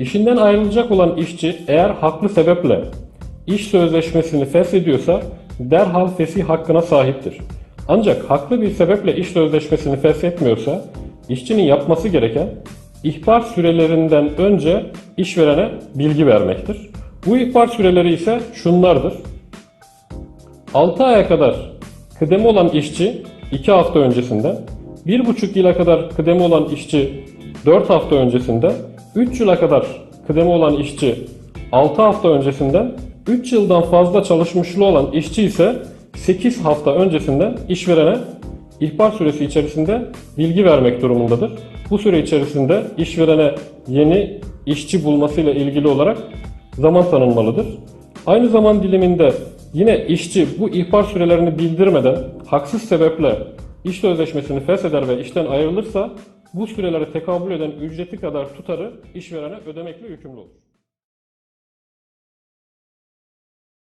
İşinden ayrılacak olan işçi eğer haklı sebeple iş sözleşmesini feshediyorsa derhal fesih hakkına sahiptir. Ancak haklı bir sebeple iş sözleşmesini feshetmiyorsa işçinin yapması gereken ihbar sürelerinden önce işverene bilgi vermektir. Bu ihbar süreleri ise şunlardır. 6 aya kadar kıdemi olan işçi 2 hafta öncesinden, 1,5 yıla kadar kıdemi olan işçi 4 hafta öncesinden, 3 yıla kadar kıdemi olan işçi 6 hafta öncesinden, 3 yıldan fazla çalışmışlığı olan işçi ise 8 hafta öncesinden işverene ihbar süresi içerisinde bilgi vermek durumundadır. Bu süre içerisinde işverene yeni işçi bulmasıyla ilgili olarak zaman tanınmalıdır. Aynı zaman diliminde yine işçi bu ihbar sürelerini bildirmeden haksız sebeple iş sözleşmesini fesheder ve işten ayrılırsa bu sürelere tekabül eden ücreti kadar tutarı işverene ödemekle yükümlü olur.